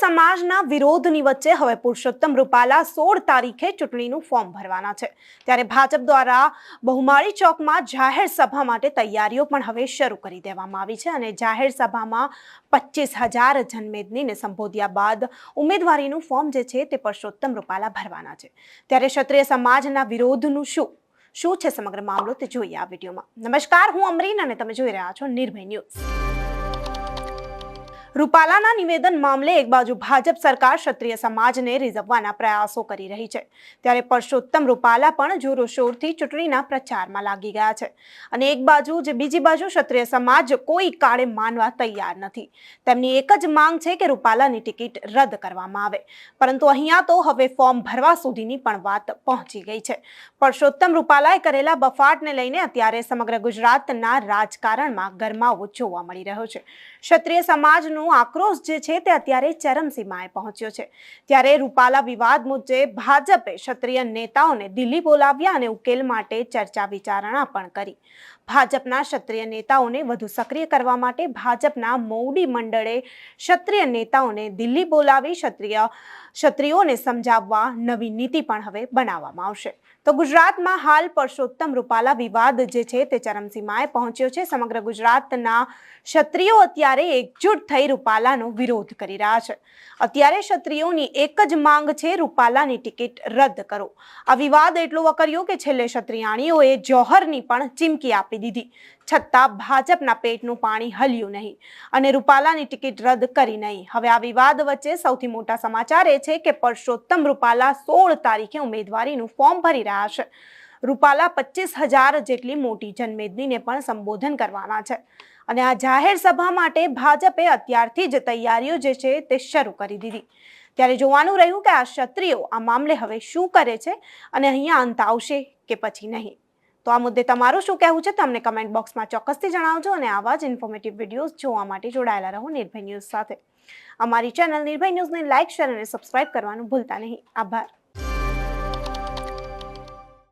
સમાજના વિરોધની વચ્ચે હવે પુરુષોત્તમ રૂપાલા સોળ તારીખે ચૂંટણીનું ફોર્મ ભરવાના છે. ત્યારે ભાજપ દ્વારા બહુમાળી ચોકમાં જાહેર સભા માટે તૈયારીઓ પણ હવે શરૂ કરી દેવામાં આવી છે અને જાહેર સભામાં પચીસ હજાર જનમેદનીને સંબોધ્યા બાદ ઉમેદવારીનું ફોર્મ જે છે તે પુરુષોત્તમ રૂપાલા ભરવાના છે. ત્યારે ક્ષત્રિય સમાજના વિરોધનું શું? શું છે સમગ્ર મામલો તે જોઈએ આ વિડીયોમાં. નમસ્કાર, હું અમરીન અને તમે જોઈ રહ્યા છો નિર્ભય ન્યૂઝ. રૂપાલાના નિવેદન મામલે એક બાજુ ભાજપ સરકાર ક્ષત્રિય સમાજને રીઝવવાના પ્રયાસો કરી રહી છે. ત્યારે પરસોત્તમ રૂપાલા પણ જોરોશોરથી ચૂંટણીના પ્રચારમાં લાગી ગયા છે. અને એક બાજુ જે બીજી બાજુ ક્ષત્રિય સમાજ કોઈ કાળે માનવા તૈયાર નથી. તેમની એક જ માંગ છે કે રૂપાલાની ટિકિટ રદ કરવામાં આવે. પરંતુ અહીંયા તો હવે ફોર્મ ભરવા સુધીની પણ વાત પહોંચી ગઈ છે. પરસોત્તમ રૂપાલાએ કરેલા બફાટને લઈને અત્યારે સમગ્ર ગુજરાતના રાજકારણમાં ગરમાવો જોવા મળી રહ્યો છે. ક્ષત્રિય સમાજનો આક્રોશ જે છે તે અત્યારે ચરમસીમાએ પહોંચ્યો છે. ત્યારે રૂપાલા વિવાદ મુદ્દે ભાજપે ક્ષત્રિય નેતાઓને દિલ્હી બોલાવ્યા અને ઉકેલ માટે ચર્ચા વિચારણા પણ કરી. ભાજપના ક્ષત્રિય નેતાઓને વધુ સક્રિય કરવા માટે ભાજપના મૌડી મંડળે ક્ષત્રિય નેતાઓને દિલ્હી બોલાવી ક્ષત્રિય ક્ષત્રિયોને સમજાવવા નવી નીતિ પણ હવે બનાવવામાં આવશે. તો ગુજરાતમાં હાલ પરસોત્તમ રૂપાલા વિવાદ જે છે તે ચરમસીમાએ પહોંચ્યો છે. સમગ્ર ગુજરાતના ક્ષત્રિયો અત્યારે એકજૂટ થઈ રૂપાલાનો વિરોધ કરી રહ્યા છે. અત્યારે ક્ષત્રિયોની એક જ માંગ છે રૂપાલાની ટિકિટ રદ કરો. આ વિવાદ એટલો વકર્યો કે છેલ્લે ક્ષત્રિયાણીઓએ જોહરની પણ ચીમકી આપી દીધી. છતાં ભાજપના પેટનું પાણી હલ્યું નહીં અને રૂપાલાની ટિકિટ રદ કરી નહીં. હવે આ વિવાદ વચ્ચે સૌથી મોટા સમાચાર એ છે કે પરસોત્તમ રૂપાલા સોળ તારીખે ઉમેદવારીનું ફોર્મ ભરી રહ્યા છે. રૂપાલા પચીસ હજાર જેટલી મોટી જનમેદનીને પણ સંબોધન કરવાના છે. અને આ જાહેર સભા માટે ભાજપે અત્યારથી જ તૈયારીઓ જે છે તે શરૂ કરી દીધી. ત્યારે જોવાનું રહ્યું કે આ ક્ષત્રિયો આ મામલે હવે શું કરે છે અને અહીંયા અંત આવશે કે પછી નહીં. તો આ મુદ્દે તમારું શું કહેવું છે તમને કમેન્ટ બોક્સમાં ચોક્કસથી જણાવજો અને આવા જ ઇન્ફોર્મેટિવ વિડીયોઝ જોવા માટે જોડાયેલા રહો નિર્ભય ન્યૂઝ સાથે. અમારી ચેનલ નિર્ભય ન્યૂઝને લાઇક, શેર અને સબસ્ક્રાઇબ કરવાનું ભૂલતા નહીં. આભાર.